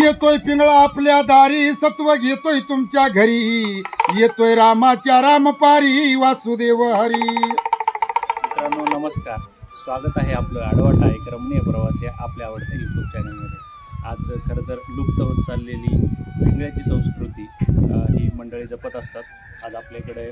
येतोय पिंगळा आपल्या दारी सत्व घेतोय तुमच्या घरी. येतोय रामाच्या रामपारी वासुदेव हरी. मित्रांनो नमस्कार. स्वागत आहे आपलं आडवाटा एक रमणीय प्रवास या आपल्या आवडत्या यूट्यूब चॅनलमध्ये आज खरं तर लुप्त होत चाललेली पिंगळ्याची संस्कृती ही मंडळी जपत असतात. आज आपल्याकडे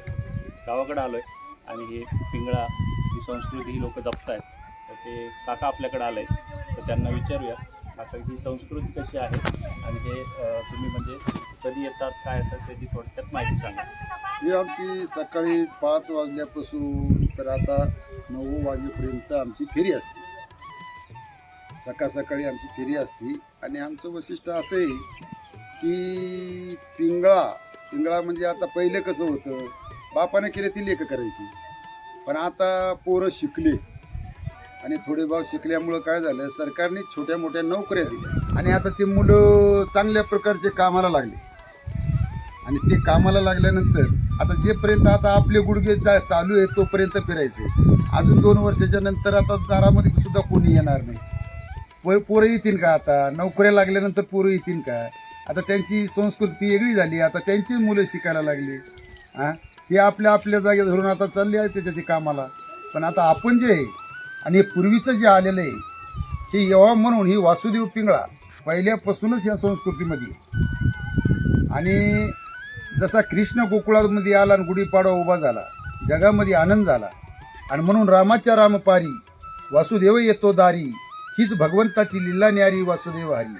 गावाकडे आलो आहे आणि हे पिंगळा ही संस्कृती ही लोक जपत आहेत तर ते काका आपल्याकडे आले आहे तर त्यांना विचारूया आता ही संस्कृती कशी आहे आणि हे तुम्ही म्हणजे कधी येतात काय येतात त्याची थोडक्यात माहिती सांगा. ही आमची सकाळी पाच वाजल्यापासून तर आता नऊ वाजेपर्यंत आमची फेरी असते. सकाळ सकाळी आमची फेरी असते. आणि आमचं वैशिष्ट्य असं आहे की पिंगळा पिंगळा म्हणजे आता पहिलं कसं होतं बापाने केले ती लेखं करायची. पण आता पोरं शिकले. आणि थोडे भाव शिकल्यामुळं काय झालं सरकारने छोट्या मोठ्या नोकऱ्या दिल्या. आणि आता ते मुलं चांगल्या प्रकारचे कामाला लागले. आणि ते कामाला लागल्यानंतर आता जेपर्यंत आता आपले गुडघे जा- चालू आहे तोपर्यंत फिरायचे. अजून दोन वर्षाच्या नंतर आता दारामध्ये सुद्धा कोणी येणार नाही. प पोरं येतील का आता? नोकऱ्या लागल्यानंतर पोरं येतील का? आता त्यांची संस्कृती वेगळी झाली. आता त्यांची मुलं शिकायला लागली. हां हे आपल्या आपल्या जागे धरून आता चालले आहे त्याच्या ते कामाला. पण आता आपण जे आहे आणि पूर्वीचं जे आलेलं आहे हे येवा म्हणून ही वासुदेव पिंगळा पहिल्यापासूनच या संस्कृतीमध्ये आणि जसा कृष्ण गोकुळामध्ये आला आणि गुढीपाडवा उभा झाला जगामध्ये आनंद झाला आणि म्हणून रामाच्या रामपारी वासुदेव येतो दारी हीच भगवंताची लीला न्यारी वासुदेव हरी.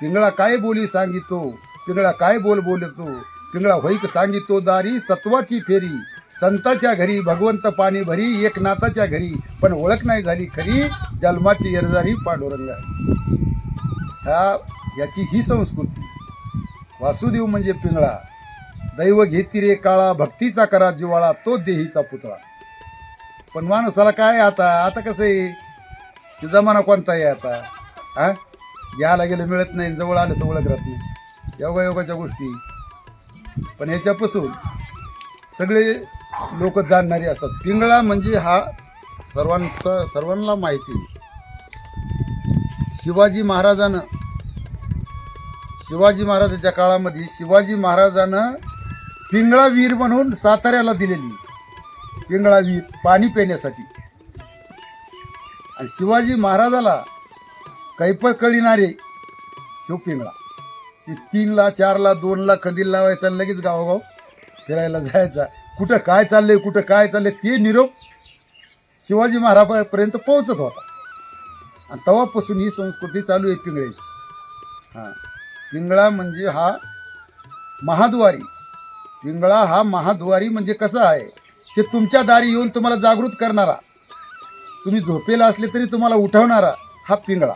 पिंगळा काय बोली सांगितो पिंगळा काय बोल बोलतो पिंगळा होईक सांगितो दारी सत्वाची फेरी संताच्या घरी भगवंत पाणी भरी एकनाथाच्या घरी. पण ओळख नाही झाली खरी जन्माची येरजारी पांडुरंग ह्या याची ही संस्कृती. वासुदेव म्हणजे पिंगळा. दैव घेती रे काळा भक्तीचा करा जिवाळा तो देहीचा पुतळा. पण माणसाला काय आता? आता कसं आहे? की जमाना कोणता आहे आता? हा? घ्यायला गेलं मिळत नाही जवळ आलं तर ओळख राहत नाही. योगायोगाच्या गोष्टी. पण ह्याच्यापासून सगळे लोक जाणणारी असतात. पिंगळा म्हणजे हा सर्वांचा सर्वांना माहिती. शिवाजी महाराजानं शिवाजी महाराजाच्या काळामध्ये शिवाजी महाराजानं पिंगळा वीर म्हणून साताऱ्याला दिलेली. पिंगळा वीर पाणी पिण्यासाठी. आणि शिवाजी महाराजाला कैपत कळिणारे तो पिंगळा. ते तीनला चारला दोनला कंदील लावायचा लगेच गावोगाव फिरायला जायचा. कुठं काय चाललंय कुठं काय चाललंय ते निरोप शिवाजी महाराजापर्यंत पोहोचत होता. आणि तेव्हापासून ही संस्कृती चालू आहे पिंगळ्याची हां. पिंगळा म्हणजे हा महाद्वारी. पिंगळा हा महाद्वारी म्हणजे कसा आहे? ते तुमच्या दारी येऊन तुम्हाला जागृत करणारा. तुम्ही झोपेला असले तरी तुम्हाला उठवणारा हा पिंगळा.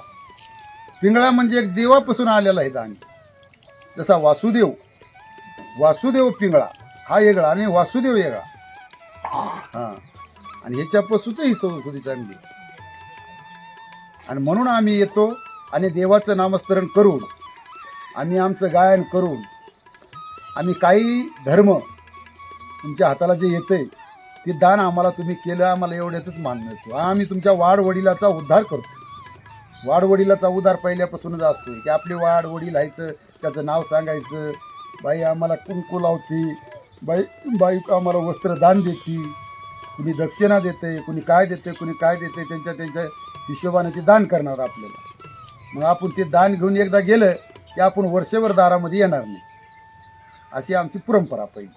पिंगळा म्हणजे एक देवापासून आलेला आहे दानी. जसा वासुदेव. वासुदेव पिंगळा. हा वेगळा आणि वासुदेव वेगळा. हां. आणि ह्याच्यापासूनच ही संस्कृती चांगली आणि म्हणून आम्ही येतो आणि देवाचं नामस्मरण करून आम्ही आमचं गायन करून आम्ही काही धर्म तुमच्या हाताला जे येते ते दान आम्हाला तुम्ही केलं आम्हाला एवढ्याच मान मिळतो. आम्ही तुमच्या वाडवडिलाचा उद्धार करतो. वाडवडिलाचा उद्धार पहिल्यापासूनच असतो की आपले वाडवडील आहेत त्याचं नाव सांगायचं बाई आम्हाला कुंकू लावते बाई बाई आम्हाला वस्त्र दान देते. कुणी दक्षिणा देते कुणी काय देते कुणी काय देते त्यांच्या त्यांच्या हिशोबाने ते दान करणार आपल्याला. मग आपण ते दान घेऊन एकदा गेलं की आपण वर्षभर दारामध्ये येणार नाही. अशी आमची परंपरा पहिली.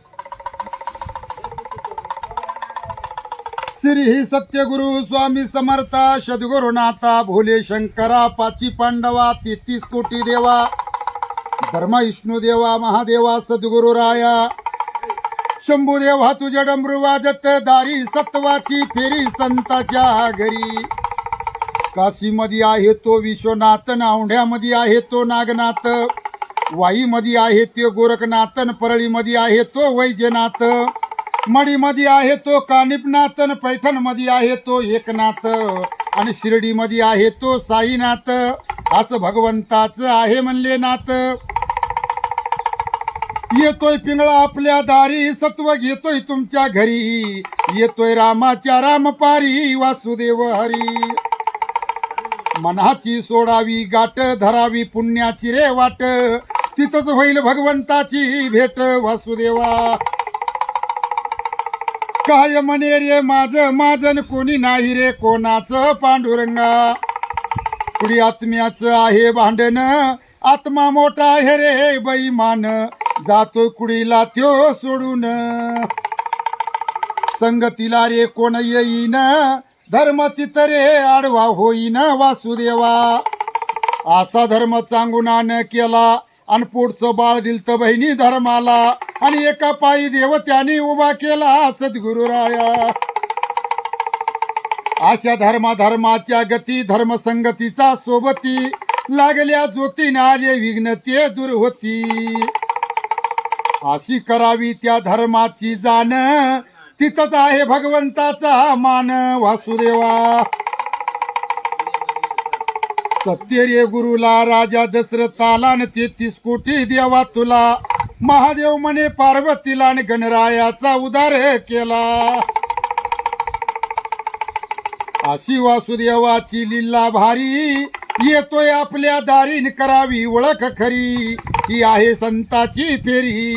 श्री ही सत्यगुरु स्वामी समर्था सद्गुरुनाथा भोले शंकरा पाची पांडवा तेहतीस कोटी देवा धर्म विष्णू देवा महादेवा सद्गुरु राया शंभूदेवा तुझ्या डमरू वाजत दारी सत्वाची फेरी संताच्या घरी. काशीमध्ये आहे तो विश्वनाथ औंढ्यामध्ये आहे तो नागनाथ. वाईमध्ये आहे ते गोरखनाथन परळीमध्ये आहे तो वैजनाथ. मडीमध्ये आहे तो कानिपनाथन पैठणमध्ये आहे तो एकनाथ. आणि शिर्डीमध्ये आहे तो साईनाथ. असं भगवंताचं आहे म्हणले नाथ. येतोय पिंगळा आपल्या दारी सत्व घेतोय तुमच्या घरी. येतोय रामाच्या रामपारी वासुदेव हरी. मनाची सोडावी गाठ धरावी पुण्याची रे वाट. तिथंच होईल भगवंताची भेट वासुदेवा. काय म्हणे रे माझ माझन कोणी नाही रे कोणाचं पांडुरंगा. पुढे आत्म्याचं आहे भांडण आत्मा मोठा आहे रे बैमान. जातो कुडीला त्यो सोडून. संगतीला रे कोण येईन? धर्म रे आडवा होईन वासुदेवा. असा धर्म चांगुनान केला. आणि पुढचं बाळ दिलत बहिणी धर्माला. आणि एका पायी देव त्याने उभा केला सद्गुरुराया अशा धर्मा धर्माच्या गती धर्मसंगतीचा सोबती. लागल्या ज्योतीने आले विघ्न ते दूर होती. अशी करावी त्या धर्माची जाण. तिथंच आहे भगवंताचा मान वासुदेवा. सत्य रे गुरुला राजा दशरथाला न तेहतीस कोटी देवा तुला. महादेव म्हणे पार्वतीला गणरायाचा उदार केला. अशी वासुदेवाची लीला भारी. येतोय आपल्या दारीन करावी ओळख खरी. ही आहे संताची फेरी.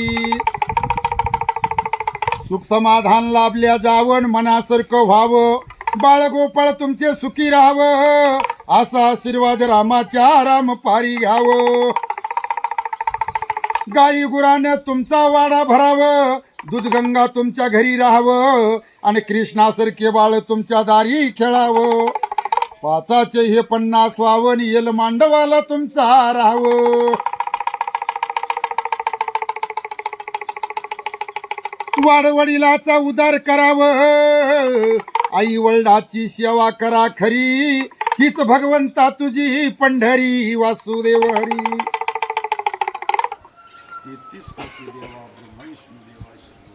सुख समाधान लाभल्या जावण मनासारखं व्हावं. बाळगोपाळ तुमचे सुखी राहावं. असा आशीर्वाद रामाच्या राम पारी घ्यावं. गाई गुरानं तुमचा वाडा भरावं. दूध गंगा तुमच्या घरी राहावं. आणि कृष्णासारखे बाळ तुमच्या दारी खेळावं. पाचाचे हे पन्नास वावन येल मांडवाला तुमचा राहावं. वाडवडिलाचा उदार करावं. आई वडिलाची सेवा करा खरी. हीच भगवंता तुझी पंढरी वासुदेव हरी. तेहतीस कोटी देवा ब्रह्मा विष्णू देवा शंभू.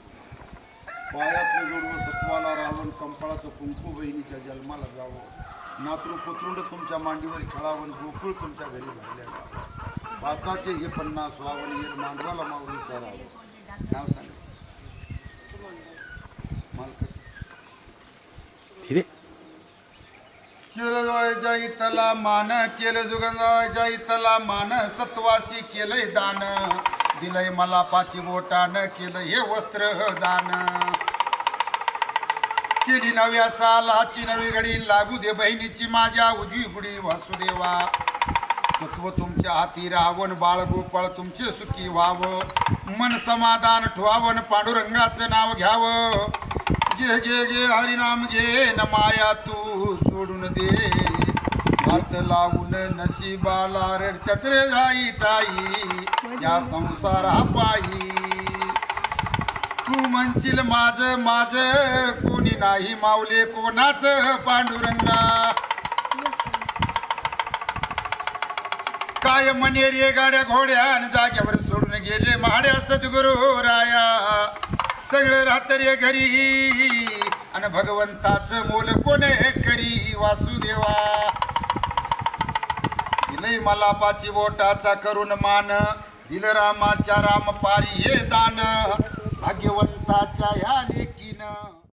पायातलं जोडवं सत्वाला रावण कंपाळाचं कुंकू बहिणीच्या जन्माला जावं. नातरू पुत्रुंड तुमच्या मांडीवर खेळावं गोकुळ तुमच्या घरी भरल्या जावं. पाचाचे हे पन्नास वावन येल मांडवाला माऊलीचा राहावं नाव सांगा. माझं केलं इतला मान केलं जुगंजाच्या इतला मान सत्वासी केलंय दान. दिलंय मला पाची बोटान केलं हे वस्त्र दान. केली नव्या सालाची नवी घडी लागू दे बहिणीची माझ्या उजवी गुडी वासुदेवा. सत्व तुमच्या हाती रावण बाळ गोपाळ तुमचे सुखी व्हावं. मन समाधान ठुवावन पांडुरंगाचं नाव घ्यावं. घे घे घे हरिनाम घे न माया तू सोडून दे. हात लावून नशिबाला रडत्यात रे घाई ताई या संसारा पायी. तू म्हणशील माझ माझ कोणी नाही माऊले कोणाच पांडुरंगा? काय मनेरी गाड्या घोड्या आणि जाग्यावर सोडून गेले महाड्या सद्गुरु राया. सगळं राहत रे घरी. आणि भगवंताचं मोल कोणे करी वासुदेवा? दिलंय मला पाची बोटाचा करून मान. दिल रामाच्या राम पारी हे दान. भाग्यवंताच्या ह्या